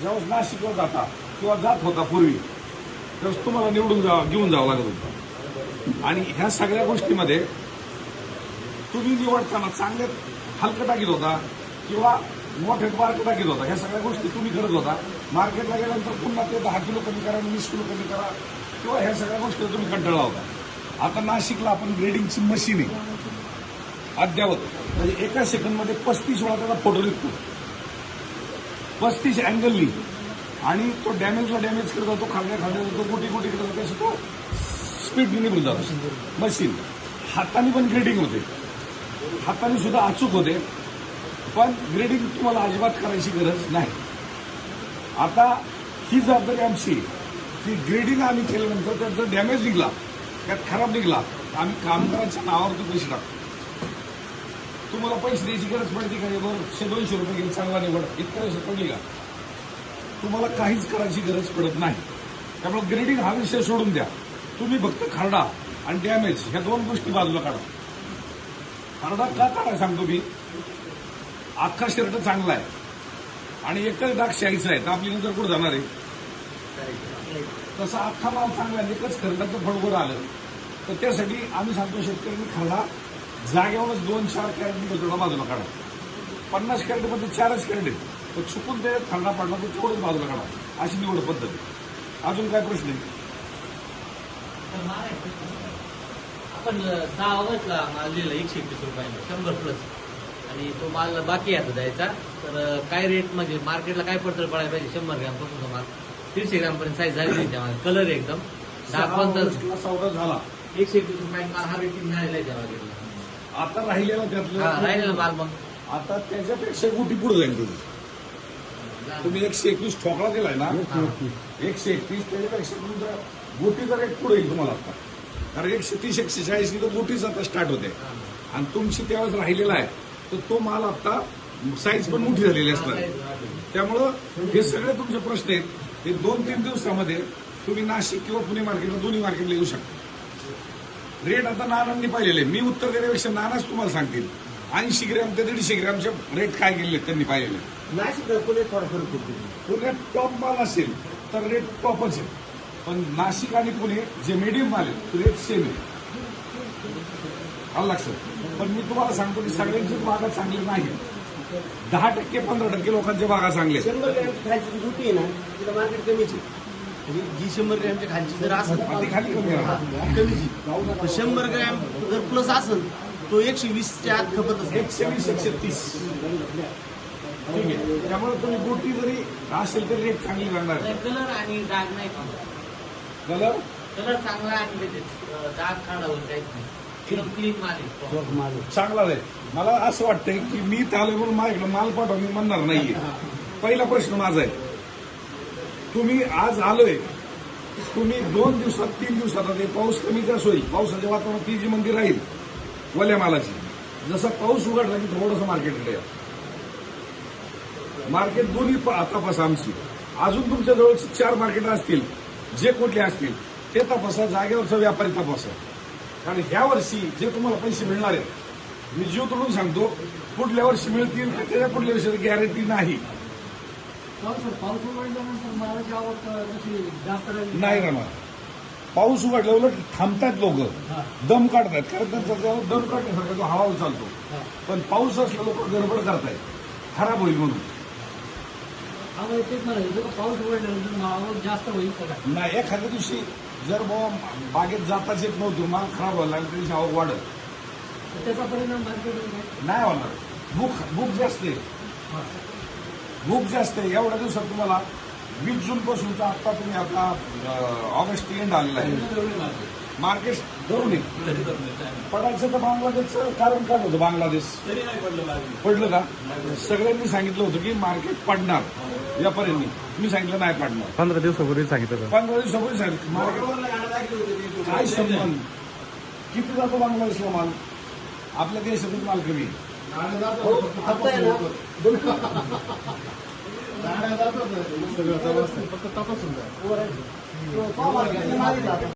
ज्यावेळेस नाशिकवर जाता किंवा जात होता पूर्वी त्यावेळेस तुम्हाला निवडून जा घेऊन जावं लागत होतं. आणि ह्या सगळ्या गोष्टीमध्ये तुम्ही निवडताना चांगले हलकं टाकीत होता किंवा मोठे मार्क टाकीत होता ह्या सगळ्या गोष्टी तुम्ही करत होता मार्केटला गेल्यानंतर पुन्हा ते दहा किलो कमी करा वीस किलो कमी करा किंवा ह्या सगळ्या गोष्टी तुम्ही कंटाळला होता. आता नाशिकला आपण ग्रेडिंगची मशीन आहे. अद्यावत. म्हणजे एका सेकंडमध्ये पस्तीस वेळा त्याचा फोटो निघतो. पस्तीस अँगलनी आणि तो डॅमेजला डॅमेज करत जातो खाड्या खालच्या जातो गुटी गुटी करत जातो असं तो स्पीड निघून जातो मशीन हाताने पण ग्रेडिंग होते. हाताने सुद्धा अचूक होते. पण ग्रेडिंग तुम्हाला अजिबात करायची गरज नाही. आता ही जबाबदारी आमची की ग्रेडिंग आम्ही केल्यानंतर त्यात जर डॅमेज निघला. त्यात खराब निघला. तर आम्ही कामगारांच्या नावावरती पैसे टाकतो. तुम्हाला पैसे द्यायची गरज पडते का? बरं शे दोनशे रुपये घेऊन चांगला निवड. इतकं पडली का? तुम्हाला काहीच करायची गरज पडत नाही. त्यामुळे ग्रेडिंग हा विषय सोडून द्या. तुम्ही फक्त खरडा आणि डॅमेज ह्या दोन गोष्टी बाजूला काढा. खरडा का काढा सांगतो मी? अख्खा शर्ट चांगला आहे. आणि एकच डाग शाईचा आहे. तर आपली नंतर कुठं जाणार आहे? तसा अख्खा माल चांगला आहे. एकच खरडाचं फडगोर आलं तर त्यासाठी आम्ही सांगतो शेतकऱ्यांनी खरडा जागेवरच दोन चार कॅरेट थोडा बाजूला काढा. पन्नास कॅरेटमध्ये चारच कॅरेट आहेत. तर चुकून ते खरडा पडला तर तेवढंच बाजूला काढा. अशी निवड पद्धत अजून काय प्रश्न आहे? आपण दहा ऑगस्टला माल दिला एकशे एकवीस रुपयाने शंभर प्लस आणि तो माल बाकी आहे आता द्यायचा. तर काय रेट म्हणजे मार्केटला काय पडतर पडायला पाहिजे? शंभर ग्रॅमपासून माल. दीडशे ग्रॅम पर्यंत साईज झाली नाही त्या माल कलर एकदम. दहा सौदा झाला. एकशे एकवीस रुपयाने माल हा रेटिंग मिळालेला आहे त्या मार्केटला आता राहिलेला हा त्यातलं राहिलेला माल मग आता त्याच्यापेक्षा गुटी पुढे जाईल तुझी तुम्ही एकशे एकवीस ठोकळा दिलाय ना एकशे एकतीस त्याच्यापेक्षा तुमचा गोटीचा रेट पुढे येईल तुम्हाला आता. कारण एकशे तीस एकशे चाळीस तर गोटीच आता स्टार्ट होते. आणि तुमची त्यावेळेस राहिलेला आहे. तर तो माल आता साईज पण मोठी झालेली असणार. आहे. त्यामुळं हे सगळे तुमचे प्रश्न आहेत. हे दोन तीन दिवसामध्ये तुम्ही नाशिक किंवा पुणे मार्केटला दोन्ही मार्केटला येऊ शकता. रेट आता नानांनी पाहिलेले. मी उत्तर देण्यापेक्षा नानाच तुम्हाला सांगतील. ऐंशी ग्रॅम ते दीडशे ग्रॅमचे रेट काय गेले त्यांनी पाहिलेले. नाशिक पुणे थोडा फरक पडतो पुण्यात टॉप माल असेल तर रेट टॉपच आहे. पण नाशिक आणि पुणे जे मिडियम माल आहे तो रेट सेम आहे. आलं लक्षात? पण मी तुम्हाला सांगतो की सगळ्यांचीच बागा चांगली नाही दहा टक्के पंधरा टक्के लोकांच्या बागा चांगल्या आहेत. शंभर ग्रॅमची जी गुटी आहे ना तिला मार्केट कमीच आहे. जी शंभर ग्रॅमच्या खालची जर असेल कमीच. तर शंभर ग्रॅम जर प्लस असेल तो एकशे वीसच्या आत खपत असेल. एकशे वीस एकशे तीस. ठीक आहे. त्यामुळे तुम्ही गोटी जरी असेल तर रेट चांगली आहे. कलर आणि डाग नाही कलर कलर चांगला आणि त्याचे अं, डाग काढा वगैरे काहीच नाही चांगला आहे. मला असं वाटतंय की मी त्याला म्हणून माझ्याकडे माल पाठवा मी म्हणणार नाहीये. पहिला प्रश्न माझा आहे. तुम्ही आज आलोय तुम्ही दोन दिवसात तीन दिवसात आता ते पाऊस कमी जास्त होईल. पावसाच्या वातावरणात ती जी मंदिर राहील वल्या मालाची. जसा पाऊस उघडला की थोडंसं मार्केटकडे मार्केट दोन्ही प- तपासा आमची. अजून तुमच्या जवळ चार मार्केट असतील जे कुठले असतील ते तपासा जागेवरचा व्यापारी तपासा. कारण ह्या वर्षी जे तुम्हाला पैसे मिळणार आहेत मी जीव तोडून सांगतो पुढल्या वर्षी मिळतील त्याच्या पुढल्या वर्षी गॅरंटी नाही. नाही. राहणार पाऊस उघडला उलट थांबतात लोक. दम काढतात. कारण त्यांचा दम काढण्यासारखा जो हवा चालतो पण पाऊस असला लोक गडबड करतायत. खराब होईल म्हणून. पाऊस उघडल्यानंतर जास्त होईल? नाही एखाद्या दिवशी जर बुवा बागेत जाताच येत नव्हतं माल खराब व्हायला लागला तरी आवक वाढत तर त्याचा परिणाम नाही होणार. भूक भूक जास्त आहे. भूक जास्त आहे एवढ्या दिवसात तुम्हाला वीस जून पासूनचा आता तुम्ही आता ऑगस्ट एंड आलेला आहे. मार्केट धरून पडायचं तर बांगलादेशचं कारण काय होतं? बांगलादेश पडलं का? सगळ्यांनी सांगितलं होतं की मार्केट पडणार. व्यापाऱ्यांनी मी सांगितलं नाही पडणार. पंधरा दिवसापूर्वी सांगितलं होतं. पंधरा दिवसापूर्वी सांगितलं. मार्केट काय संबंध? किती जातो बांगलादेशला माल? आपल्या देशातून माल कमी फक्त तपासून जा.